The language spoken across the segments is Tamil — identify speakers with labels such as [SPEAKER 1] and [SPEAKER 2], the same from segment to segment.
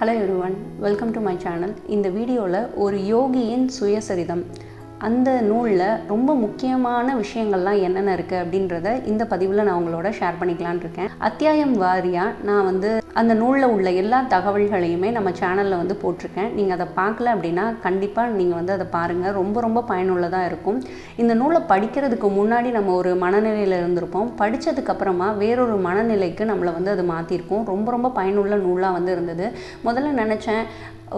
[SPEAKER 1] Hello everyone welcome to my channel இந்த வீடியோவில் ஒரு யோகியின் சுயசரிதம். அந்த நூலில் ரொம்ப முக்கியமான விஷயங்கள்லாம் என்னென்ன இருக்குது அப்படின்றத இந்த பதிவில் நான் உங்களோட ஷேர் பண்ணிக்கலான்னு இருக்கேன். அத்தியாயம் வாரியாக நான் வந்து அந்த நூலில் உள்ள எல்லா தகவல்களையுமே நம்ம சேனலில் வந்து போட்டிருக்கேன். நீங்கள் அதை பார்க்கல அப்படின்னா கண்டிப்பாக நீங்கள் வந்து அதை பாருங்கள் ரொம்ப ரொம்ப பயனுள்ளதாக இருக்கும். இந்த நூலை படிக்கிறதுக்கு முன்னாடி நம்ம ஒரு மனநிலையில் இருந்திருப்போம். படித்ததுக்கப்புறமா வேறொரு மனநிலைக்கு நம்மளை வந்து அது மாற்றிருக்கோம் ரொம்ப ரொம்ப பயனுள்ள நூலாக வந்து இருந்தது. முதல்ல நினச்சேன்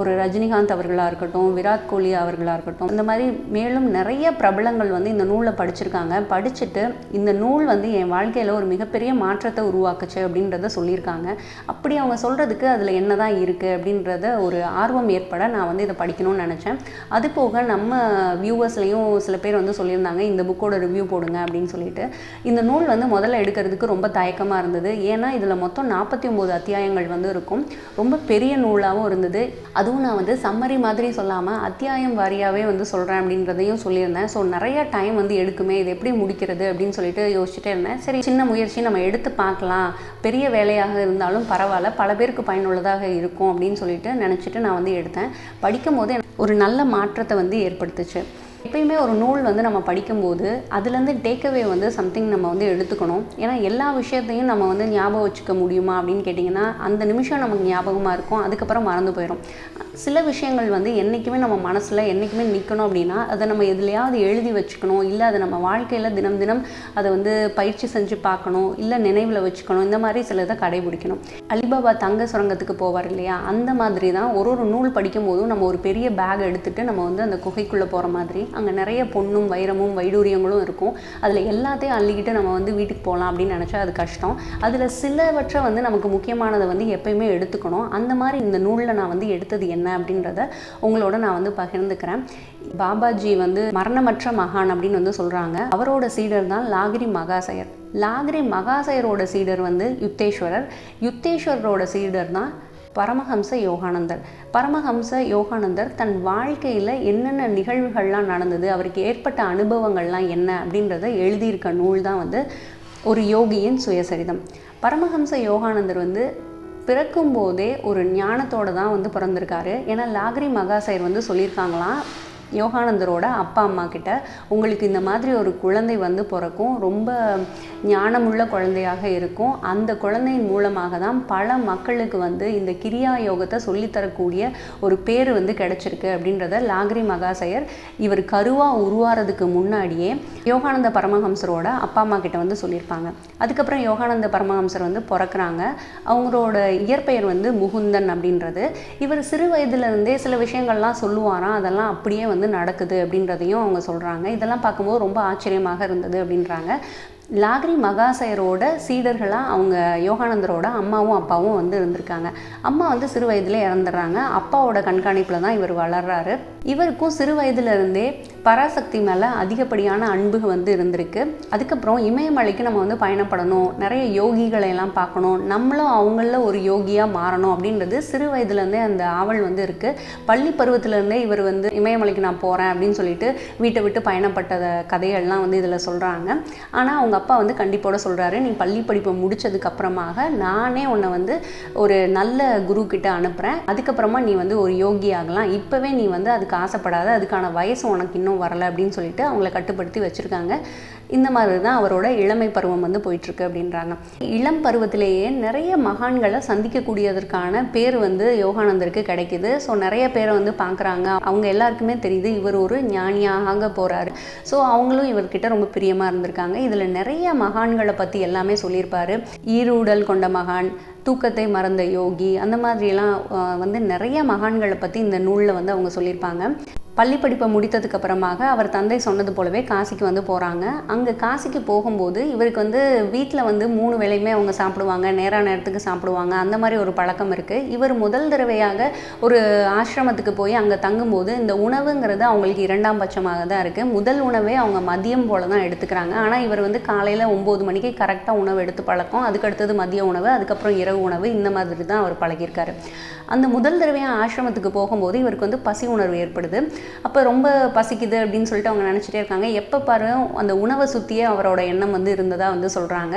[SPEAKER 1] ஒரு ரஜினிகாந்த் அவர்களாக இருக்கட்டும் விராட் கோலி அவர்களாக இருக்கட்டும் இந்த மாதிரி மேலும் நிறைய பிரபலங்கள் வந்து இந்த நூலை படிச்சிருக்காங்க. படிச்சுட்டு இந்த நூல் வந்து என் வாழ்க்கையில் ஒரு மிகப்பெரிய மாற்றத்தை உருவாக்குச்சு அப்படின்றத சொல்லியிருக்காங்க. அப்படி அவங்க சொல்கிறதுக்கு அதில் என்ன தான் இருக்குது அப்படின்றத ஒரு ஆர்வம் ஏற்பட நான் வந்து இதை படிக்கணும்னு நினச்சேன். அது போக நம்ம வியூவர்ஸ்லேயும் சில பேர் வந்து சொல்லியிருந்தாங்க இந்த புக்கோட ரிவ்யூ போடுங்க அப்படின்னு சொல்லிட்டு. இந்த நூல் வந்து முதல்ல எடுக்கிறதுக்கு ரொம்ப தயக்கமாக இருந்தது. ஏன்னா இதில் மொத்தம் நாற்பத்தி ஒம்பது அத்தியாயங்கள் வந்து இருக்கும். ரொம்ப பெரிய நூலாகவும் இருந்தது. அதுவும் நான் வந்து சம்மரி மாதிரி சொல்லாமல் அத்தியாயம் வாரியாகவே வந்து சொல்கிறேன் அப்படின்றதையும் சொல்லியிருந்தேன். ஸோ நிறைய டைம் வந்து எடுக்குமே இது எப்படி முடிக்கிறது அப்படின்னு சொல்லிட்டு யோசிச்சுட்டே இருந்தேன். சரி சின்ன முயற்சி நம்ம எடுத்து பார்க்கலாம். பெரிய வேலையாக இருந்தாலும் பரவாயில்ல. பல பேருக்கு பயனுள்ளதாக இருக்கும் அப்படின்னு சொல்லிட்டு நினச்சிட்டு நான் வந்து எடுத்தேன். படிக்கும் போது ஒரு நல்ல மாற்றத்தை வந்து ஏற்படுத்துச்சு. எப்பயுமே ஒரு நூல் வந்து நம்ம படிக்கும்போது அதுலேருந்து டேக்அவே வந்து சம்திங் நம்ம வந்து எடுத்துக்கணும். ஏன்னா எல்லா விஷயத்தையும் நம்ம வந்து ஞாபகம் வச்சுக்க முடியுமா அப்படின்னு கேட்டிங்கன்னா அந்த நிமிஷம் நமக்கு ஞாபகமாக இருக்கும் அதுக்கப்புறம் மறந்து போயிடும் சில விஷயங்கள் வந்து என்றைக்குமே நம்ம மனசில் என்றைக்குமே நிற்கணும் அப்படின்னா அதை நம்ம எதுலையாவது எழுதி வச்சுக்கணும் இல்லை அதை நம்ம வாழ்க்கையில் தினம் தினம் அதை வந்து பயிற்சி செஞ்சு பார்க்கணும் இல்லை நினைவில் வச்சுக்கணும் இந்த மாதிரி சில இதை கடைபிடிக்கணும். அலிபாபா தங்க சுரங்கத்துக்கு போவார் இல்லையா? அந்த மாதிரி தான் ஒரு ஒரு நூல் படிக்கும் போதும் நம்ம ஒரு பெரிய பேக் எடுத்துகிட்டு நம்ம வந்து அந்த குகைக்குள்ளே போகிற மாதிரி அங்கே நிறைய பொண்ணும் வைரமும் வைடூரியங்களும் இருக்கும். அதில் எல்லாத்தையும் அள்ளிக்கிட்டு நம்ம வந்து வீட்டுக்கு போகலாம் அப்படின்னு நினச்சா அது கஷ்டம். அதில் சிலவற்றை வந்து நமக்கு முக்கியமானதை வந்து எப்பயுமே எடுத்துக்கணும். அந்த மாதிரி இந்த நூலில் நான் வந்து எடுத்தது என்ன அப்படின்றத உங்களோட நான் வந்து பகிர்ந்துக்கிறேன். பாபாஜி வந்து மரணமற்ற மகான் அப்படின்னு வந்து சொல்கிறாங்க அவரோட சீடர் தான் லாகிரி மகாசயர். லாகிரி மகாசயரோட சீடர் வந்து யுத்தேஸ்வரர். யுத்தேஸ்வரரோட சீடர் தான் பரமஹம்ச யோகானந்தர் பரமஹம்ச யோகானந்தர் தன் வாழ்க்கையில் என்னென்ன நிகழ்வுகள்லாம் நடந்தது அவருக்கு ஏற்பட்ட அனுபவங்கள்லாம் என்ன அப்படின்றத எழுதியிருக்க நூல் தான் வந்து ஒரு யோகியின் சுயசரிதம். பரமஹம்ச யோகானந்தர் வந்து பிறக்கும் போதே ஒரு ஞானத்தோடு தான் வந்து பிறந்திருக்காரு. ஏன்னா லாகிரி மகாசயர் வந்து சொல்லியிருக்காங்களாம் யோகானந்தரோட அப்பா அம்மா கிட்ட உங்களுக்கு இந்த மாதிரி ஒரு குழந்தை வந்து பிறக்கும். ரொம்ப ஞானமுள்ள குழந்தையாக இருக்கும். அந்த குழந்தையின் மூலமாக தான் பல மக்களுக்கு வந்து இந்த கிரியா யோகத்தை சொல்லித்தரக்கூடிய ஒரு பேர் வந்து கிடைச்சிருக்கு அப்படின்றத லாகிரி மகாசயர் இவர் கருவா உருவாறதுக்கு முன்னாடியே யோகானந்த பரமஹம்சரோட அப்பா அம்மா கிட்ட வந்து சொல்லியிருப்பாங்க. அதுக்கப்புறம் யோகானந்த பரமஹம்சர் வந்து பிறக்கிறாங்க. அவங்களோட இயற்பெயர் வந்து முகுந்தன் அப்படின்றது. இவர் சிறு வயதுலேருந்தே சில விஷயங்கள்லாம் சொல்லுவாராம். அதெல்லாம் அப்படியே வந்து நடக்குது அப்படின்றதையும் அவங்க சொல்கிறாங்க இதெல்லாம் பார்க்கும்போது ரொம்ப ஆச்சரியமாக இருந்தது அப்படின்றாங்க. லாகிரி மகாசயரோட சீடர்களாக அவங்க யோகானந்தரோட அம்மாவும் அப்பாவும் வந்து இருந்திருக்காங்க. அம்மா வந்து சிறு வயதில் இறந்துடுறாங்க. அப்பாவோட கண்காணிப்பில் தான் இவர் வளர்றாரு. இவருக்கும் சிறு வயதிலிருந்தே பராசக்தி மேலே அதிகப்படியான அன்பு வந்து இருந்திருக்கு. அதுக்கப்புறம் இமயமலைக்கு நம்ம வந்து பயணப்படணும். நிறைய யோகிகளை எல்லாம் பார்க்கணும். நம்மளும் அவங்கள ஒரு யோகியாக மாறணும் அப்படின்றது சிறு வயதுலேருந்தே அந்த ஆவல் வந்து இருக்குது பள்ளி பருவத்திலேருந்தே இவர் வந்து இமயமலைக்கு நான் போகிறேன் அப்படின்னு சொல்லிட்டு வீட்டை விட்டு பயணப்பட்ட கதைகள்லாம் வந்து இதில் சொல்கிறாங்க ஆனால் அவங்க அப்பா வந்து கண்டிப்போட சொல்கிறாரு நீ பள்ளி படிப்பை முடிச்சதுக்கு அப்புறமாக நானே உன்னை வந்து ஒரு நல்ல குரு கிட்ட அனுப்புகிறேன் அதுக்கப்புறமா நீ வந்து ஒரு யோகி ஆகலாம். இப்போவே நீ வந்து அதுக்கு ஆசைப்படாத. அதுக்கான வயசு உனக்கு இன்னும் வரலை அப்படின்னு சொல்லிட்டு அவங்கள கட்டுப்படுத்தி வச்சுருக்காங்க. இந்த மாதிரி தான் அவரோட இளமை பருவம் வந்து போயிட்டுருக்கு அப்படின்றாங்க. இளம் பருவத்திலேயே நிறைய மகான்களை சந்திக்கக்கூடியதற்கான பேர் வந்து யோகானந்தருக்கு கிடைக்குது. ஸோ நிறைய பேரை வந்து பார்க்குறாங்க. அவங்க எல்லாருக்குமே தெரியுது இவர் ஒரு ஞானியாக போகிறாரு ஸோ அவங்களும் இவர்கிட்ட ரொம்ப பிரியமாக இருந்திருக்காங்க. இதில் நிறைய மகான்களை பற்றி எல்லாமே சொல்லியிருப்பாரு. ஈரூடல் கொண்ட மகான் தூக்கத்தை மறந்த யோகி அந்த மாதிரிலாம் வந்து நிறைய மகான்களை பற்றி இந்த நூலில் வந்து அவங்க சொல்லியிருப்பாங்க. பள்ளி படிப்பை முடித்ததுக்கு அப்புறமாக அவர் தந்தை சொன்னது போலவே காசிக்கு வந்து போகிறாங்க அங்கே காசிக்கு போகும்போது இவருக்கு வந்து வீட்டில் வந்து மூணு வேளையுமே அவங்க சாப்பிடுவாங்க. நேர நேரத்துக்கு சாப்பிடுவாங்க. அந்த மாதிரி ஒரு பழக்கம் இருக்குது இவர் முதல் தடவையாக ஒரு ஆசிரமத்துக்கு போய் அங்கே தங்கும்போது இந்த உணவுங்கிறது அவங்களுக்கு இரண்டாம் பட்சமாக தான் இருக்குது முதல் உணவே அவங்க மதியம் போல தான் எடுத்துக்கிறாங்க. ஆனால் இவர் வந்து காலையில் ஒம்பது மணிக்கு கரெக்டாக உணவு எடுத்து பழக்கம். அதுக்கடுத்தது மதிய உணவு அதுக்கப்புறம் இரவு உணவு இந்த மாதிரி தான் அவர் பழகியிருக்காரு. அந்த முதல் தடவையாக ஆசிரமத்துக்கு போகும்போது இவருக்கு வந்து பசி உணர்வு ஏற்படுது. அப்போ ரொம்ப பசிக்குது அப்படின்னு சொல்லிட்டு அவங்க நினச்சிட்டே இருக்காங்க. எப்போ பாரு அந்த உணவை சுற்றியே அவரோட எண்ணம் வந்து இருந்ததாக வந்து சொல்கிறாங்க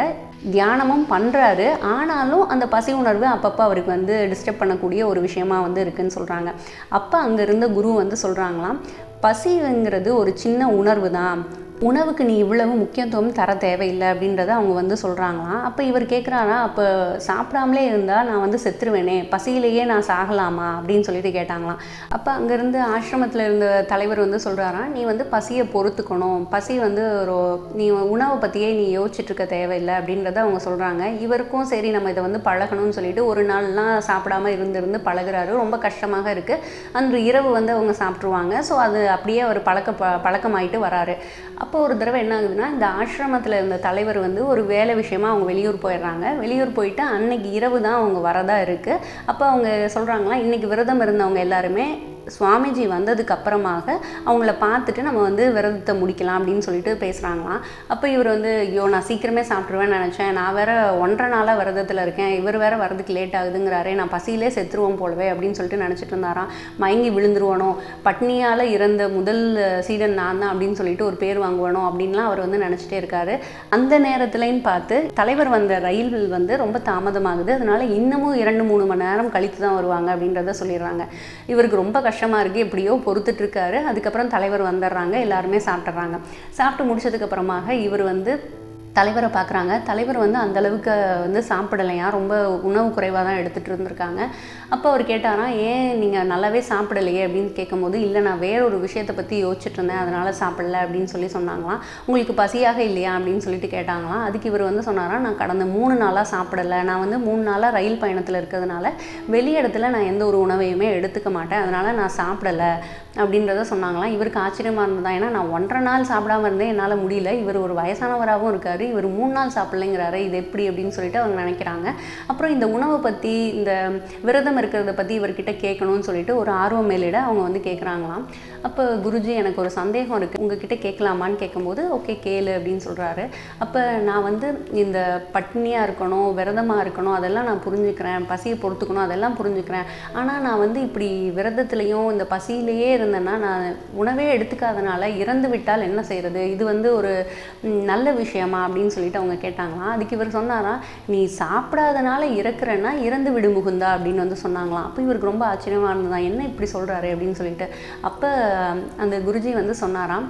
[SPEAKER 1] தியானமும் பண்ணுறாரு ஆனாலும் அந்த பசி உணர்வு அப்பப்போ அவருக்கு வந்து டிஸ்டர்ப் பண்ணக்கூடிய ஒரு விஷயமா வந்து இருக்குன்னு சொல்கிறாங்க அப்போ அங்கே இருந்த குரு வந்து சொல்கிறாங்களாம் பசிங்கிறது ஒரு சின்ன உணர்வு தான் உணவுக்கு நீ இவ்வளவு முக்கியத்துவம் தர தேவையில்லை அப்படின்றத அவங்க வந்து சொல்கிறாங்களாம் அப்போ இவர் கேட்குறாரா அப்போ சாப்பிடாமலே இருந்தால் நான் வந்து செத்துருவேனே பசியிலேயே நான் சாகலாமா அப்படின்னு சொல்லிட்டு கேட்டாங்களாம். அப்போ அங்கேருந்து ஆசிரமத்தில் இருந்த தலைவர் வந்து சொல்கிறாரா நீ வந்து பசியை பொறுத்துக்கணும் பசி வந்து ஒரு நீ உணவை பற்றியே நீ யோசிச்சுட்டு இருக்க தேவையில்லை அப்படின்றத அவங்க சொல்கிறாங்க இவருக்கும் சரி நம்ம இதை வந்து பழகணும்னு சொல்லிட்டு ஒரு நாள்லாம் சாப்பிடாம இருந்திருந்து பழகுறாரு. ரொம்ப கஷ்டமாக இருக்குது அன்று இரவு வந்து அவங்க சாப்பிட்ருவாங்க ஸோ அது அப்படியே அவர் பழக்க ப பழக்கமாயிட்டு வராரு. அப்போ ஒரு தடவை என்ன ஆகுதுன்னா இந்த ஆசிரமத்தில் இருந்த தலைவர் வந்து ஒரு வேலை விஷயமா அவங்க வெளியூர் போயிடுறாங்க. வெளியூர் போயிட்டு அன்னைக்கு இரவு தான் அவங்க வரதா இருக்குது அப்போ அவங்க சொல்கிறாங்களா இன்றைக்கி விரதம் இருந்தவங்க எல்லாருமே சுவாமிஜி வந்ததுக்கு அப்புறமாக அவங்கள பார்த்துட்டு நம்ம வந்து விரதத்தை முடிக்கலாம் அப்படின்னு சொல்லிட்டு பேசுகிறாங்களாம் அப்போ இவர் வந்து ஐயோ நான் சீக்கிரமே சாப்பிட்ருவேன்னு நினச்சேன். நான் வேற ஒன்றரை நாளாக விரதத்தில் இருக்கேன். இவர் வேற வரதுக்கு லேட் ஆகுதுங்கிறாரே. நான் பசியிலே செத்துருவோம் போலவே அப்படின்னு சொல்லிட்டு நினச்சிட்டு இருந்தாராம். மயங்கி விழுந்துருவானோ? பட்னியால் இறந்த முதல் சீடன் நான் தான் அப்படின்னு சொல்லிட்டு ஒரு பேர் வாங்குவானோ? அப்படின்லாம் அவர் வந்து நினச்சிட்டே இருக்காரு. அந்த நேரத்துலன்னு பார்த்து தலைவர் வந்த ரயில் வந்து ரொம்ப தாமதமாகுது. அதனால இன்னமும் இரண்டு மூணு மணி நேரம் கழித்து தான் வருவாங்க அப்படின்றத சொல்லிடுறாங்க. இவருக்கு ரொம்ப கஷ்டம் கஷ்டமாக இருக்குது எப்படியோ பொறுத்துட்டு இருக்காரு அதுக்கப்புறம் தலைவர் வந்துடுறாங்க எல்லாருமே சாப்பிட்றாங்க சாப்பிட்டு முடிச்சதுக்கப்புறமாக இவர் வந்து தலைவரை பார்க்குறாங்க. தலைவர் வந்து அந்தளவுக்கு வந்து சாப்பிடலையா? ரொம்ப உணவு குறைவாக தான் எடுத்துகிட்டு இருந்திருக்காங்க. அப்போ அவர் கேட்டாராம் ஏன் நீங்கள் நல்லாவே சாப்பிடலையே? அப்படின்னு கேட்கும்போது இல்லை நான் வேற ஒரு விஷயத்தை பற்றி யோசிச்சுட்டு இருந்தேன். அதனால் சாப்பிடல. அப்படின்னு சொல்லி சொன்னாங்களாம். உங்களுக்கு பசியாக இல்லையா? அப்படின்னு சொல்லிட்டு கேட்டாங்களாம். அதுக்கு இவர் வந்து சொன்னாராம் நான் கடந்த மூணு நாளாக சாப்பிடலை. நான் வந்து மூணு நாளாக ரயில் பயணத்தில் இருக்கிறதுனால வெளி இடத்துல நான் எந்த ஒரு உணவையுமே எடுத்துக்க மாட்டேன். அதனால் நான் சாப்பிடலை. அப்படின்றத சொன்னாங்களாம். இவருக்கு ஆச்சரியமாக இருந்ததா? ஏன்னா நான் ஒன்றரை நாள் சாப்பிடாம இருந்தேன். என்னால் முடியல. இவர் ஒரு வயசானவராகவும் இருக்காரு. இவர் மூணு நாள் சாப்பிட்லங்கிறாரு இது எப்படி அப்படின்னு சொல்லிட்டு அவங்க நினைக்கிறாங்க. அப்புறம் இந்த உணவை பற்றி இந்த விரதம் இருக்கிறத பற்றி இவர்கிட்ட கேட்கணும்னு சொல்லிட்டு ஒரு ஆர்வம் மேலிட அவங்க வந்து கேட்குறாங்களாம் அப்போ குருஜி எனக்கு ஒரு சந்தேகம் இருக்குது உங்ககிட்ட கேட்கலாமான்னு கேட்கும்போது ஓகே கேளு அப்படின்னு சொல்கிறாரு அப்போ நான் வந்து இந்த பட்னியாக இருக்கணும் விரதமாக இருக்கணும் அதெல்லாம் நான் புரிஞ்சுக்கிறேன். பசியை பொறுத்துக்கணும் அதெல்லாம் புரிஞ்சுக்கிறேன். ஆனால் நான் வந்து இப்படி விரதத்துலேயும் இந்த பசியிலேயே இருந்தேன்னா நான் உணவே எடுத்துக்காதனால இறந்து விட்டால் என்ன செய்கிறது இது வந்து ஒரு நல்ல விஷயமா? அப்படின்னு சொல்லிட்டு அவங்க கேட்டாங்களாம். அதுக்கு இவர் சொன்னாராம் நீ சாப்பிடாதனால இறக்குறேன்னா இறந்து விடு முகுந்தா அப்படின்னு வந்து சொன்னாங்களாம். அப்போ இவருக்கு ரொம்ப ஆச்சரியமாக இருந்ததா என்ன இப்படி சொல்கிறாரு அப்படின்னு சொல்லிட்டு. அப்போ அந்த குருஜி வந்து சொன்னாராம்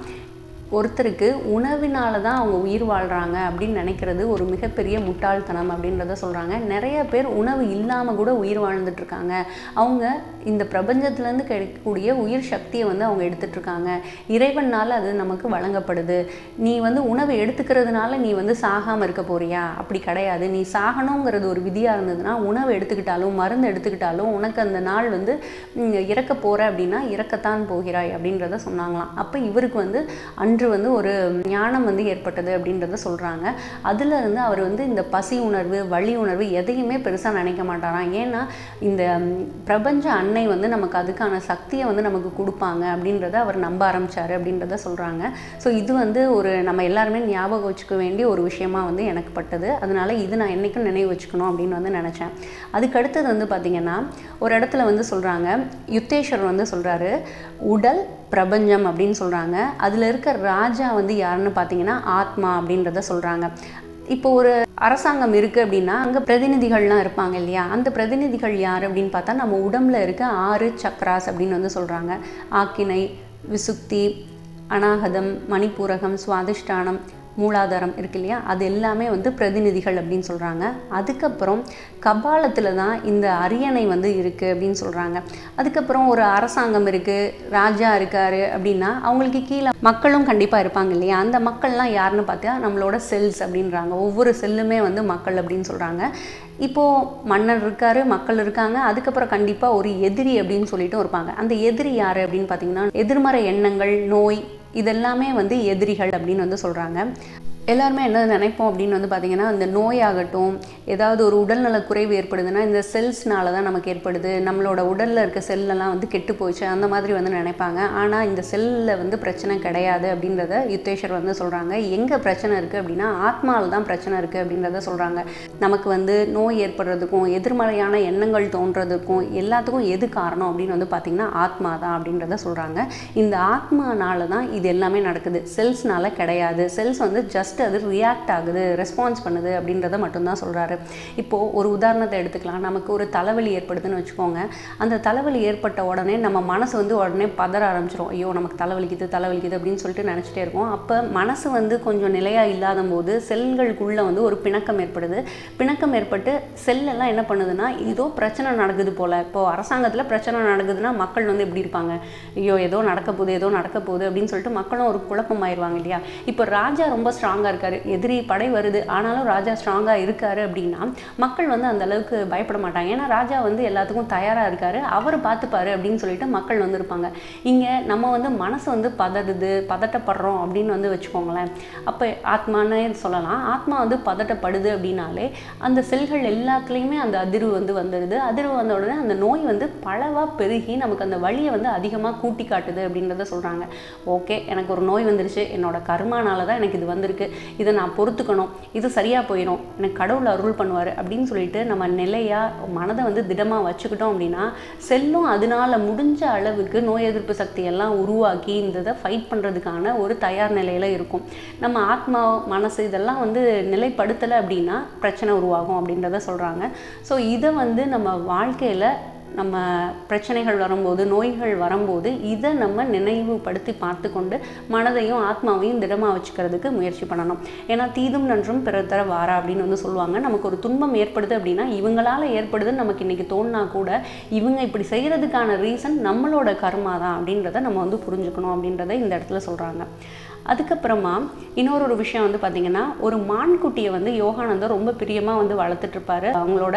[SPEAKER 1] ஒருத்தருக்கு உணவினால தான் அவங்க உயிர் வாழ்கிறாங்க அப்படின்னு நினைக்கிறது ஒரு மிகப்பெரிய முட்டாள்தனம் அப்படின்றத சொல்கிறாங்க நிறைய பேர் உணவு இல்லாமல் கூட உயிர் வாழ்ந்துட்டுருக்காங்க அவங்க இந்த பிரபஞ்சத்துலேருந்து கிடைக்கக்கூடிய உயிர் சக்தியை வந்து அவங்க எடுத்துட்ருக்காங்க இறைவனால் அது நமக்கு வழங்கப்படுது. நீ வந்து உணவு எடுத்துக்கிறதுனால நீ வந்து சாகாமல் இருக்க போறியா? அப்படி கிடையாது. நீ சாகணுங்கிறது ஒரு விதியாக இருந்ததுன்னா உணவு எடுத்துக்கிட்டாலும் மருந்து எடுத்துக்கிட்டாலும் உனக்கு அந்த நாள் வந்து இறக்க போகிற அப்படின்னா இறக்கத்தான் போகிறாய் அப்படின்றத சொன்னாங்களாம். அப்போ இவருக்கு வந்து அன் அன்று வந்து ஒரு ஞானம் வந்து ஏற்பட்டது அப்படின்றத சொல்கிறாங்க அதில் இருந்து அவர் வந்து இந்த பசி உணர்வு வழி உணர்வு எதையுமே பெருசாக நினைக்க மாட்டாராம் ஏன்னா இந்த பிரபஞ்ச அன்னை வந்து நமக்கு அதுக்கான சக்தியை வந்து நமக்கு கொடுப்பாங்க அப்படின்றத அவர் நம்ப ஆரம்பித்தார் அப்படின்றத சொல்கிறாங்க ஸோ இது வந்து ஒரு நம்ம எல்லாருமே ஞாபகம் வச்சுக்க வேண்டிய ஒரு விஷயமா வந்து எனக்கு பட்டது. அதனால இது நான் என்னைக்கும் நினைவு வச்சுக்கணும் அப்படின்னு வந்து நினச்சேன். அதுக்கு அடுத்தது வந்து பார்த்திங்கன்னா ஒரு இடத்துல வந்து சொல்கிறாங்க யுத்தேஸ்வர் வந்து சொல்கிறாரு உடல் பிரபஞ்சம் அப்படின்னு சொல்கிறாங்க அதில் இருக்கிற ராஜா வந்து யாருன்னு பார்த்தீங்கன்னா ஆத்மா அப்படின்றத சொல்கிறாங்க இப்போ ஒரு அரசாங்கம் இருக்குது அப்படின்னா அங்கே பிரதிநிதிகள்லாம் இருப்பாங்க இல்லையா? அந்த பிரதிநிதிகள் யார் அப்படின்னு பார்த்தா நம்ம உடம்புல இருக்க ஆறு சக்ராஸ் அப்படின்னு வந்து சொல்கிறாங்க ஆக்கினை விசுக்தி அனாகதம் மணிப்பூரகம் சுவாதிஷ்டானம் மூலாதாரம் இருக்கு இல்லையா? அது எல்லாமே வந்து பிரதிநிதிகள் அப்படின்னு சொல்கிறாங்க அதுக்கப்புறம் கபாலத்தில் தான் இந்த அரியணை வந்து இருக்குது அப்படின்னு சொல்கிறாங்க அதுக்கப்புறம் ஒரு அரசாங்கம் இருக்குது ராஜா இருக்காரு அப்படின்னா அவங்களுக்கு கீழே மக்களும் கண்டிப்பாக இருப்பாங்க இல்லையா? அந்த மக்கள்லாம் யாருன்னு பார்த்தா நம்மளோட செல்ஸ் அப்படின்றாங்க. ஒவ்வொரு செல்லுமே வந்து மக்கள் அப்படின்னு சொல்கிறாங்க இப்போது மன்னர் இருக்காரு மக்கள் இருக்காங்க. அதுக்கப்புறம் கண்டிப்பாக ஒரு எதிரி அப்படின்னு சொல்லிட்டு இருப்பாங்க. அந்த எதிரி யார் அப்படின்னு பார்த்தீங்கன்னா எதிர்மறை எண்ணங்கள் நோய் இதெல்லாமே வந்து எதிரிகள் அப்படின்னு வந்து சொல்கிறாங்க எல்லாருமே என்ன நினைப்போம் அப்படின்னு வந்து பார்த்திங்கன்னா இந்த நோயாகட்டும் ஏதாவது ஒரு உடல்நல குறைவு ஏற்படுதுன்னா இந்த செல்ஸ்னால தான் நமக்கு ஏற்படுது. நம்மளோட உடலில் இருக்க செல்லெல்லாம் வந்து கெட்டு போச்சு அந்த மாதிரி வந்து நினைப்பாங்க. ஆனால் இந்த செல்லில் வந்து பிரச்சனை கிடையாது அப்படின்றத யுத்தேஸ்வர் வந்து சொல்கிறாங்க எங்கே பிரச்சனை இருக்குது அப்படின்னா ஆத்மாவில் தான் பிரச்சனை இருக்குது அப்படின்றத சொல்கிறாங்க நமக்கு வந்து நோய் ஏற்படுறதுக்கும் எதிர்மறையான எண்ணங்கள் தோன்றதுக்கும் எல்லாத்துக்கும் எது காரணம் அப்படின்னு வந்து பார்த்திங்கன்னா ஆத்மா தான் அப்படின்றத சொல்கிறாங்க இந்த ஆத்மானால தான் இது எல்லாமே நடக்குது. செல்ஸ்னால கிடையாது. செல்ஸ் வந்து ஜஸ்ட் அது ரியாக்ட் ஆகுது ரெஸ்பான்ஸ் பண்ணுது அப்படின்றத மட்டும்தான் சொல்கிறாரு இப்போது ஒரு உதாரணத்தை எடுத்துக்கலாம். நமக்கு ஒரு தலைவலி ஏற்படுதுன்னு வச்சுக்கோங்க. அந்த தலைவலி ஏற்பட்ட உடனே நம்ம மனசு வந்து உடனே பதற ஆரம்பிச்சிடும் ஐயோ நமக்கு தலைவலிக்குது தலைவலிக்குது அப்படின்னு சொல்லிட்டு நினச்சிட்டே இருக்கோம் அப்போ மனசு வந்து கொஞ்சம் நிலையாக இல்லாத போது செல்களுக்குள்ளே வந்து ஒரு பிணக்கம் ஏற்படுது. பிணக்கம் ஏற்பட்டு செல்லெல்லாம் என்ன பண்ணுதுன்னா ஏதோ பிரச்சனை நடக்குது போல். இப்போது அரசாங்கத்தில் பிரச்சனை நடக்குதுன்னா மக்கள் வந்து எப்படி இருப்பாங்க? ஐயோ ஏதோ நடக்க போகுது ஏதோ நடக்க போகுது அப்படின்னு சொல்லிட்டு மக்களும் ஒரு குழப்பம் ஆயிடுவாங்க இல்லையா? இப்போ ராஜா ரொம்ப ஸ்ட்ராங்காக இருக்காரு. எதிரி படை வருது. ஆனாலும் ராஜா ஸ்ட்ராங்காக இருக்காரு அப்படின்னா மக்கள் வந்து அந்த அளவுக்கு பயப்பட மாட்டாங்க. ஏன்னா ராஜா வந்து எல்லாத்துக்கும் தயாராக இருக்காரு. அவர் பார்த்துப்பாரு அப்படின்னு சொல்லிட்டு மக்கள் வந்து இருப்பாங்க. இங்கே நம்ம வந்து மனசு வந்து பதறுது பதட்டப்படுறோம் அப்படின்னு வந்து வச்சுக்கோங்களேன். அப்போ ஆத்மானே சொல்லலாம். ஆத்மா வந்து பதட்டப்படுது அப்படின்னாலே அந்த செல்கள் எல்லாத்துலேயுமே அந்த அதிர்வு வந்து வந்துடுது அதிர்வு வந்த உடனே அந்த நோய் வந்து பலவாக பெருகி நமக்கு அந்த வலியை வந்து அதிகமாக கூட்டி காட்டுது அப்படின்றத சொல்கிறாங்க ஓகே எனக்கு ஒரு நோய் வந்துருச்சு. என்னோட கர்மானால தான் எனக்கு இது வந்திருக்கு. இதை நான் பொறுத்துக்கணும் இது சரியாக போயிடும் எனக்கு கடவுள் அருள் பண்ணுவார் அப்படின்னு சொல்லிட்டு நம்ம நிலையாக மனதை வந்து திடமாக வச்சுக்கிட்டோம் அப்படின்னா செல்லும் அதனால முடிஞ்ச அளவுக்கு நோய் எதிர்ப்பு சக்தியெல்லாம் உருவாக்கி இந்த இதை ஃபைட் பண்ணுறதுக்கான ஒரு தயார் நிலையில் இருக்கும். நம்ம ஆத்மா மனசு இதெல்லாம் வந்து நிலைப்படுத்தலை அப்படின்னா பிரச்சனை உருவாகும் அப்படின்றத சொல்கிறாங்க ஸோ இதை வந்து நம்ம வாழ்க்கையில் நம்ம பிரச்சனைகள் வரும்போது நோய்கள் வரும்போது இதை நம்ம நினைவுபடுத்தி பார்த்து கொண்டு மனதையும் ஆத்மாவையும் திடமாக வச்சுக்கிறதுக்கு முயற்சி பண்ணணும். ஏன்னா தீதும் நன்றும் பிற தர வாரா அப்படின்னு வந்து சொல்லுவாங்க. நமக்கு ஒரு துன்பம் ஏற்படுது அப்படின்னா இவங்களால ஏற்படுதுன்னு நமக்கு இன்றைக்கி தோணுனா கூட இவங்க இப்படி செய்கிறதுக்கான ரீசன் நம்மளோட கர்மா தான் அப்படின்றத நம்ம வந்து புரிஞ்சுக்கணும் அப்படின்றத இந்த இடத்துல சொல்கிறாங்க அதுக்கப்புறமா இன்னொரு ஒரு விஷயம் வந்து பார்த்திங்கன்னா ஒரு மான்குட்டியை வந்து யோகானந்தர் ரொம்ப பிரியமாக வந்து வளர்த்துட்ருப்பாரு. அவங்களோட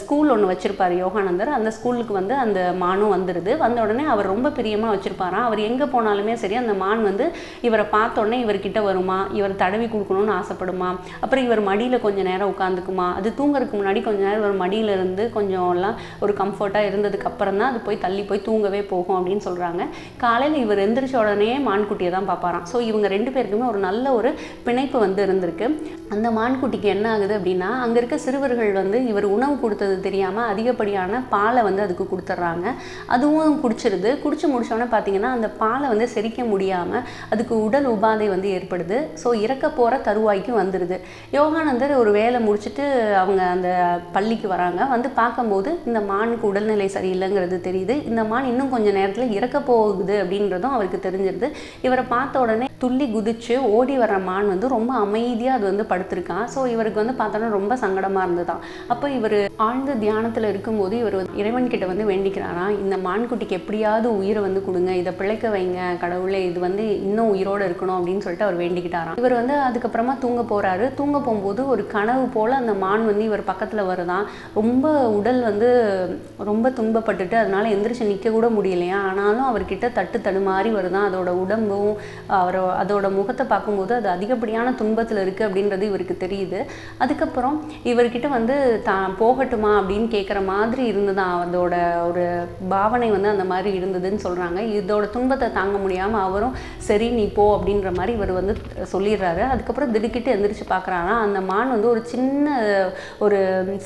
[SPEAKER 1] ஸ்கூல் ஒன்று வச்சுருப்பார் யோகானந்தர். அந்த ஸ்கூலுக்கு வந்து அந்த மானும் வந்துடுது வந்த உடனே அவர் ரொம்ப பிரியமாக வச்சுருப்பாராம். அவர் எங்கே போனாலுமே சரி அந்த மான் வந்து இவரை பார்த்த உடனே இவர்கிட்ட வருமா? இவர் தடவி கொடுக்கணும்னு ஆசைப்படுமா? அப்புறம் இவர் மடியில் கொஞ்சம் நேரம் உட்காந்துக்குமா அது தூங்குறதுக்கு முன்னாடி கொஞ்சம் நேரம் இவர் மடியில் இருந்து கொஞ்சம் எல்லாம் ஒரு கம்ஃபர்ட்டாக இருந்ததுக்கு அப்புறம் தான் அது போய் தள்ளி போய் தூங்கவே போகும் அப்படின்னு சொல்கிறாங்க காலையில் இவர் எந்திரிச்ச உடனே மான்குட்டியை தான் பார்ப்பாராம். ஸோ இவங்க ரெண்டு பேருக்குமே ஒரு நல்ல ஒரு பிணைப்பு வந்து இருந்திருக்கு. அந்த மான்குட்டிக்கு என்ன ஆகுது அப்படின்னா அங்கே இருக்க சிறுவர்கள் வந்து இவர் உணவு கொடுத்தது தெரியாமல் அதிகப்படியான பாலை வந்து அதுக்கு கொடுத்துட்றாங்க அதுவும் குடிச்சிருது. குடிச்சு முடிச்சோடனே பார்த்தீங்கன்னா அந்த பாலை வந்து செரிக்க முடியாமல் அதுக்கு உடல் உபாதை வந்து ஏற்படுது. ஸோ இறக்க போகிற தருவாய்க்கு வந்துடுது யோகானந்தர் ஒரு வேலை முடிச்சுட்டு அவங்க அந்த பள்ளிக்கு வராங்க. வந்து பார்க்கும்போது இந்த மானுக்கு உடல்நிலை சரியில்லைங்கிறது தெரியுது. இந்த மான் இன்னும் கொஞ்சம் நேரத்தில் இறக்க போகுது அப்படின்றதும் அவருக்கு தெரிஞ்சிருது. இவரை பார்த்த உடனே துள்ளி குதிச்சு ஓடி வர்ற மான் வந்து ரொம்ப அமைதியாக அது வந்து படுத்திருக்கான். ஸோ இவருக்கு வந்து பார்த்தோன்னா ரொம்ப சங்கடமாக இருந்ததான். அப்போ இவர் ஆழ்ந்த தியானத்தில் இருக்கும்போது இவர் இறைவன்கிட்ட வந்து வேண்டிக்கிறாராம் இந்த மான்குட்டிக்கு எப்படியாவது உயிரை வந்து கொடுங்க இதை பிழைக்க வைங்க கடவுளே இது வந்து இன்னும் உயிரோடு இருக்கணும் அப்படின்னு சொல்லிட்டு அவர் வேண்டிக்கிட்டாராம். இவர் வந்து அதுக்கப்புறமா தூங்க போகிறாரு தூங்க போகும்போது ஒரு கனவு போல் அந்த மான் வந்து இவர் பக்கத்தில் வருதான். ரொம்ப உடல் வந்து ரொம்ப துன்பப்பட்டுட்டு அதனால எந்திரிச்சு நிற்க கூட முடியலையா? ஆனாலும் அவர்கிட்ட தட்டு தடுமாறி வருதான். அதோட உடம்பும் அவரோட அதோட முகத்தை பார்க்கும்போது அது அதிகப்படியான துன்பத்தில் இருக்குது அப்படின்றது இவருக்கு தெரியுது. அதுக்கப்புறம் இவர்கிட்ட வந்து தான் போகட்டுமா? அப்படின்னு கேட்குற மாதிரி இருந்ததான் அதோட ஒரு பாவனை வந்து அந்த மாதிரி இருந்ததுன்னு சொல்கிறாங்க இதோட துன்பத்தை தாங்க முடியாமல் அவரும் சரி நீ போ அப்படின்ற மாதிரி இவர் வந்து சொல்லிடுறாரு. அதுக்கப்புறம் திடுக்கிட்டு எந்திரிச்சு பார்க்குறாரா அந்த மான் வந்து ஒரு சின்ன ஒரு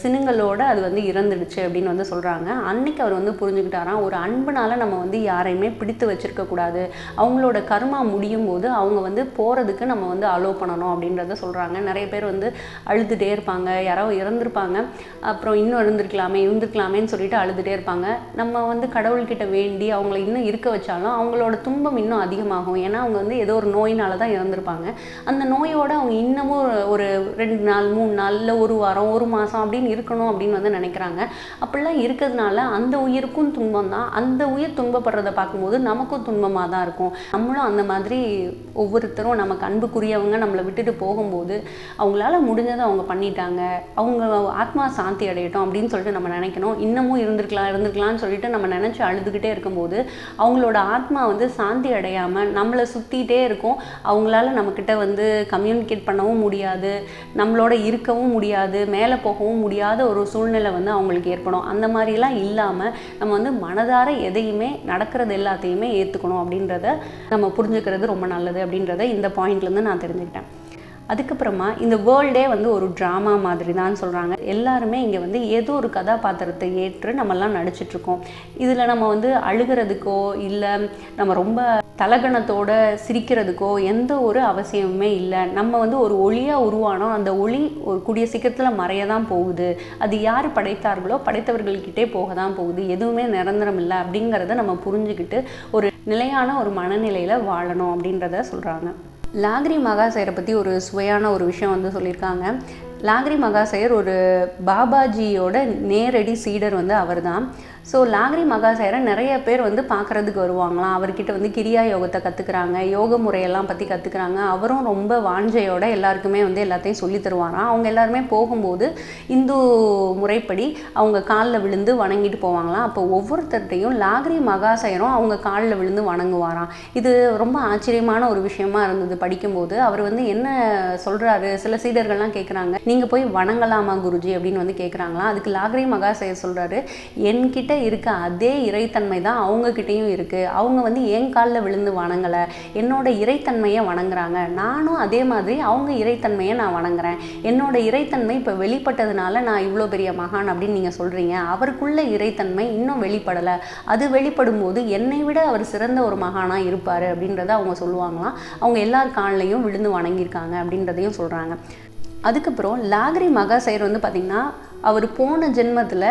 [SPEAKER 1] சினுங்களோட அது வந்து இறந்துடுச்சு அப்படின்னு வந்து சொல்கிறாங்க அன்னைக்கு அவர் வந்து புரிஞ்சுக்கிட்டாராம். ஒரு அன்புனால நம்ம வந்து யாரையுமே பிடித்து வச்சிருக்க கூடாது அவங்களோட கர்மா முடியும் போது அவங்க வந்து போகிறதுக்கு நம்ம வந்து அலோவ் பண்ணணும் அப்படின்றத சொல்கிறாங்க நிறைய பேர் வந்து அழுதுகிட்டே இருப்பாங்க. யாரோ இறந்துருப்பாங்க. அப்புறம் இன்னும் இருந்திருக்கலாமே இருந்திருக்கலாமேன்னு சொல்லிட்டு அழுதுகிட்டே இருப்பாங்க. நம்ம வந்து கடவுள்கிட்ட வேண்டி அவங்கள இன்னும் இருக்க வச்சாலும் அவங்களோட துன்பம் இன்னும் அதிகமாகும். ஏன்னா அவங்க வந்து ஏதோ ஒரு நோயினால தான் இறந்துருப்பாங்க. அந்த நோயோட அவங்க இன்னமும் ஒரு- ஒரு ரெண்டு நாள் மூணு நாள் இல்லை ஒரு வாரம் ஒரு மாதம் அப்படின்னு இருக்கணும் அப்படின்னு வந்து நினைக்கிறாங்க. அப்படிலாம் இருக்கிறதுனால அந்த உயிருக்கும் துன்பம் தான். அந்த உயிர் துன்பப்படுறத பார்க்கும்போது நமக்கும் துன்பமாக தான் இருக்கும். நம்மளும் அந்த மாதிரி ஒவ்வொருத்தரும் நமக்கு அன்புக்குரியவங்க நம்மளை விட்டுட்டு போகும்போது அவங்களால முடிஞ்சதை அவங்க பண்ணிட்டாங்க. அவங்க ஆத்மா சாந்தி அடையட்டும் அப்படின்னு சொல்லிட்டு நம்ம நினைக்கணும். இன்னமும் இருந்திருக்கலாம் இருந்திருக்கலாம்னு சொல்லிட்டு நம்ம நினச்சி அழுதுகிட்டே இருக்கும்போது அவங்களோட ஆத்மா வந்து சாந்தி அடையாமல் நம்மளை சுற்றிட்டே இருக்கும். அவங்களால நம்மக்கிட்ட வந்து கம்யூனிகேட் பண்ணவும் முடியாது. நம்மளோட இருக்கவும் முடியாது. மேலே போகவும் முடியாத ஒரு சூழ்நிலை வந்து அவங்களுக்கு ஏற்படும். அந்த மாதிரிலாம் இல்லாமல் நம்ம வந்து மனதார எதையுமே நடக்கிறது எல்லாத்தையுமே ஏற்றுக்கணும் அப்படின்றத நம்ம புரிஞ்சுக்கிறது ரொம்ப நல்லது. அப்படின்றத இந்த பாயிண்ட்லேருந்து நான் தெரிஞ்சுக்கிட்டேன். அதுக்கப்புறமா இந்த வேர்ல்டே வந்து ஒரு ட்ராமா மாதிரி தான் சொல்கிறாங்க எல்லாருமே இங்கே வந்து ஏதோ ஒரு கதாபாத்திரத்தை ஏற்று நம்மலாம் நடிச்சிட்ருக்கோம். இதில் நம்ம வந்து அழுகிறதுக்கோ இல்லை நம்ம ரொம்ப தலகணத்தோட சிரிக்கிறதுக்கோ எந்த ஒரு அவசியமுமே இல்லை. நம்ம வந்து ஒரு ஒளியாக உருவானோம் அந்த ஒளி ஒரு கூடிய சீக்கிரத்தில் மறைய தான் போகுது. அது யார் படைத்தார்களோ படைத்தவர்கள்கிட்டே போக தான் போகுது. எதுவுமே நிரந்தரம் இல்லை அப்படிங்கிறத நம்ம புரிஞ்சுக்கிட்டு ஒரு நிலையான ஒரு மனநிலையில் வாழணும் அப்படின்றத சொல்கிறாங்க லாகிரி மகாசயரை பற்றி ஒரு சுவையான ஒரு விஷயம் வந்து சொல்லியிருக்காங்க. லாகிரி மகாசயர் ஒரு பாபாஜியோட நேரடி சீடர் வந்து அவர் தான் ஸோ லாகிரி மகாசாயரை நிறைய பேர் வந்து பார்க்குறதுக்கு வருவாங்களாம். அவர்கிட்ட வந்து கிரியா யோகத்தை கற்றுக்குறாங்க யோக முறையெல்லாம் பற்றி கற்றுக்குறாங்க அவரும் ரொம்ப வாஞ்சையோட எல்லாருக்குமே வந்து எல்லாத்தையும் சொல்லி தருவாராம். அவங்க எல்லாருமே போகும்போது இந்து முறைப்படி அவங்க காலில் விழுந்து வணங்கிட்டு போவாங்களாம். அப்போ ஒவ்வொருத்தர்கிட்டையும் லாகிரி மகாசயரும் அவங்க காலில் விழுந்து வணங்குவாராம். இது ரொம்ப ஆச்சரியமான ஒரு விஷயமா இருந்தது படிக்கும்போது. அவர் வந்து என்ன சொல்கிறாரு சில சீடர்கள்லாம் கேட்குறாங்க நீங்கள் போய் வணங்கலாமா குருஜி? அப்படின்னு வந்து கேட்குறாங்களாம் அதுக்கு லாகிரி மகாசயர் சொல்கிறாரு என்கிட்ட இருக்க அதே இறைத்தன்மை தான் அவங்கக்கிட்டேயும் இருக்குது அவங்க வந்து என் காலில் விழுந்து வணங்கலை. என்னோட இறைத்தன்மையை வணங்குறாங்க. நானும் அதே மாதிரி அவங்க இறைத்தன்மையை நான் வணங்குறேன். என்னோட இறைத்தன்மை இப்போ வெளிப்பட்டதுனால நான் இவ்வளோ பெரிய மகான் அப்படின்னு நீங்கள் சொல்கிறீங்க அவருக்குள்ள இறைத்தன்மை இன்னும் வெளிப்படலை. அது வெளிப்படும் போது என்னை விட அவர் சிறந்த ஒரு மகானாக இருப்பார் அப்படின்றத அவங்க சொல்லுவாங்களாம். அவங்க எல்லார் காலிலையும் விழுந்து வணங்கியிருக்காங்க அப்படின்றதையும் சொல்கிறாங்க அதுக்கப்புறம் லாகிரி மகாசயர் வந்து பார்த்திங்கன்னா அவர் போன ஜென்மத்தில்